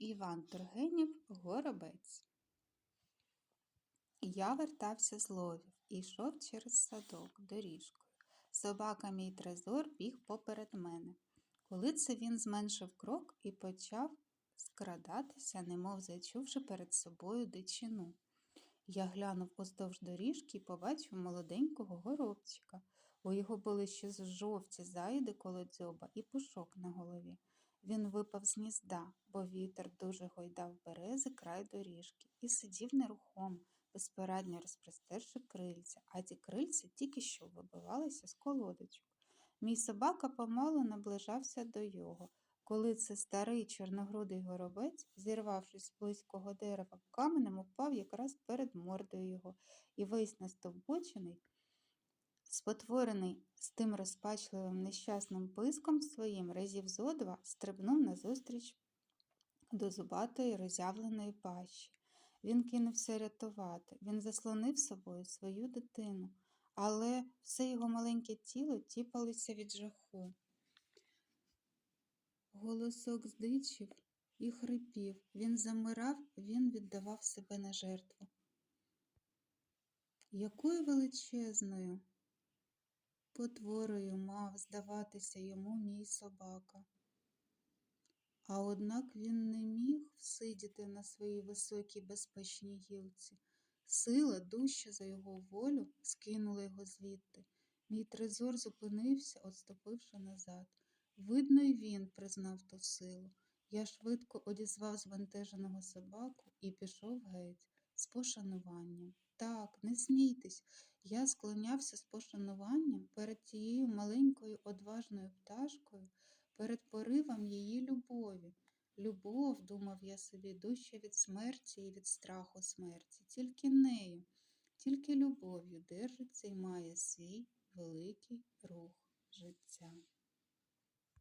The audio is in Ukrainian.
Іван Тургенів Горобець. Я вертався з ловів і йшов через садок доріжкою. Собака мій трезор біг поперед мене. Коли це він зменшив крок і почав скрадатися, немов зачувши перед собою дичину. Я глянув уздовж доріжки і побачив молоденького горобчика. У його були ще жовті зайди коло дзьоба і пушок на голові. Він випав з гнізда, бо вітер дуже гойдав берези край доріжки і сидів нерухомо, безпорадньо розпростерши крильця, а ті крильця тільки що вибивалися з колодочок. Мій собака помалу наближався до його. Коли це старий чорногрудий горобець, зірвавшись з близького дерева, каменем упав якраз перед мордою його і весь настовбочений, спотворений з тим розпачливим нещасним писком своїм разів зо два стрибнув назустріч до зубатої роззявленої пащі. Він кинувся рятувати, він заслонив собою свою дитину, але все його маленьке тіло тіпалося від жаху. Голосок здичив і хрипів. Він замирав, він віддавав себе на жертву. Якою величезною потворою мав здаватися йому мій собака. А однак він не міг всидіти на своїй високій безпечній гілці. Сила, дужча за його волю, скинула його звідти. Мій трезор зупинився, отступивши назад. Видно, й він признав ту силу. Я швидко одізвав збентеженого собаку і пішов геть з пошануванням. Так, не смійтесь, я склонявся з пошануванням перед тією маленькою одважною пташкою, перед поривом її любові. Любов, думав я собі, дужче від смерті і від страху смерті, тільки нею, тільки любов'ю держиться і має свій великий рух життя.